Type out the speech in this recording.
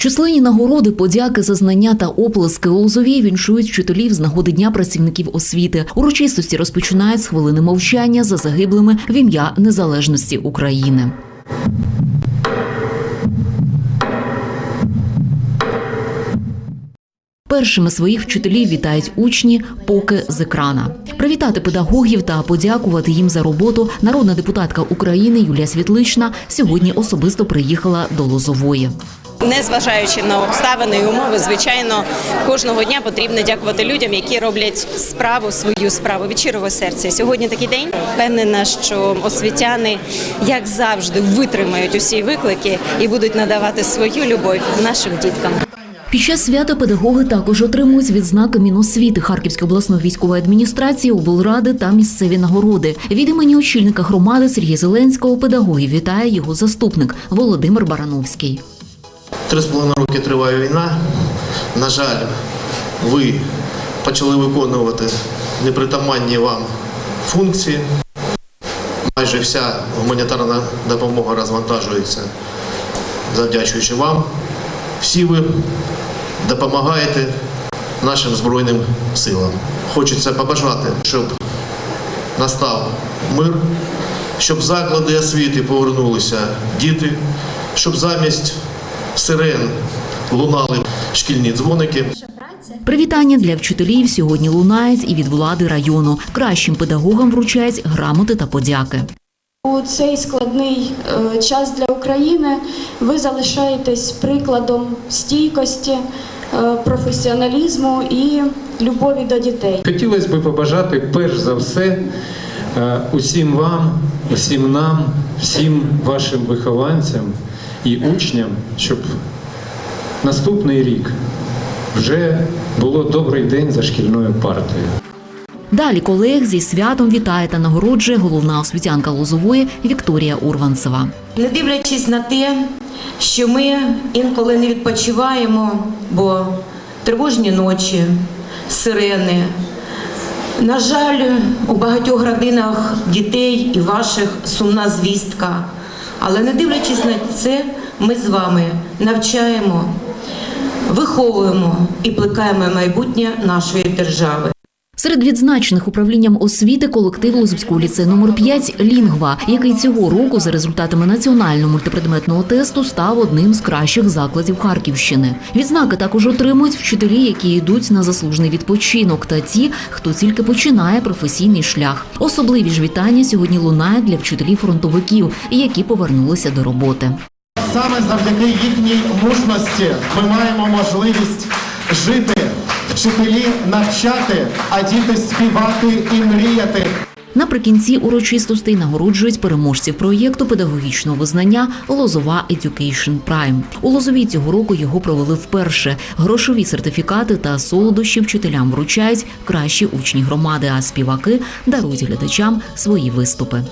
Численні нагороди, подяки за знання та оплески у Лозовій віншують вчителів з нагоди Дня працівників освіти. Урочистості розпочинають з хвилини мовчання за загиблими в ім'я незалежності України. Першими своїх вчителів вітають учні поки з екрана. Привітати педагогів та подякувати їм за роботу. Народна депутатка України Юлія Світлична сьогодні особисто приїхала до Лозової. Незважаючи на обставини і умови, звичайно, кожного дня потрібно дякувати людям, які роблять справу, свою справу від щирого серця. Сьогодні такий день. Впевнена, що освітяни, як завжди, витримають усі виклики і будуть надавати свою любов нашим діткам. Під час свята педагоги також отримують відзнаки Міносвіти Харківської обласної військової адміністрації, облради та місцеві нагороди. Від імені очільника громади Сергія Зеленського педагогів вітає його заступник Володимир Барановський. Три з половиною роки триває війна. На жаль, ви почали виконувати непритаманні вам функції. Майже вся гуманітарна допомога розвантажується, завдячуючи вам. Всі ви допомагаєте нашим Збройним силам. Хочеться побажати, щоб настав мир, щоб заклади освіти повернулися діти, щоб замість сирен лунали шкільні дзвоники. Привітання для вчителів сьогодні лунають і від влади району. Кращим педагогам вручають грамоти та подяки. У цей складний е, час для України ви залишаєтесь прикладом стійкості, е, професіоналізму і любові до дітей. Хотілося б побажати перш за все е, усім вам, усім нам, всім вашим вихованцям і учням, щоб наступний рік вже було добрий день за шкільною партою. Далі колег зі святом вітає та нагороджує головна освітянка Лозової Вікторія Урванцева. Не дивлячись на те, що ми інколи не відпочиваємо, бо тривожні ночі, сирени. На жаль, у багатьох родинах дітей і ваших сумна звістка. Але не дивлячись на це, ми з вами навчаємо, виховуємо і плекаємо майбутнє нашої держави. Серед відзначених управлінням освіти колектив Лозівського ліцею номер 5 Лінгва, який цього року за результатами національного мультипредметного тесту став одним з кращих закладів Харківщини. Відзнаки також отримують вчителі, які йдуть на заслужений відпочинок, та ті, хто тільки починає професійний шлях. Особливі ж вітання сьогодні лунають для вчителів фронтовиків, які повернулися до роботи. Саме завдяки їхній мужності ми маємо можливість жити, вчителі навчати, а діти співати і мріяти. Наприкінці урочистостей нагороджують переможців проєкту педагогічного визнання Лозова Education Prime. У Лозовій цього року його провели вперше. Грошові сертифікати та солодощі вчителям вручають кращі учні громади, а співаки дарують глядачам свої виступи.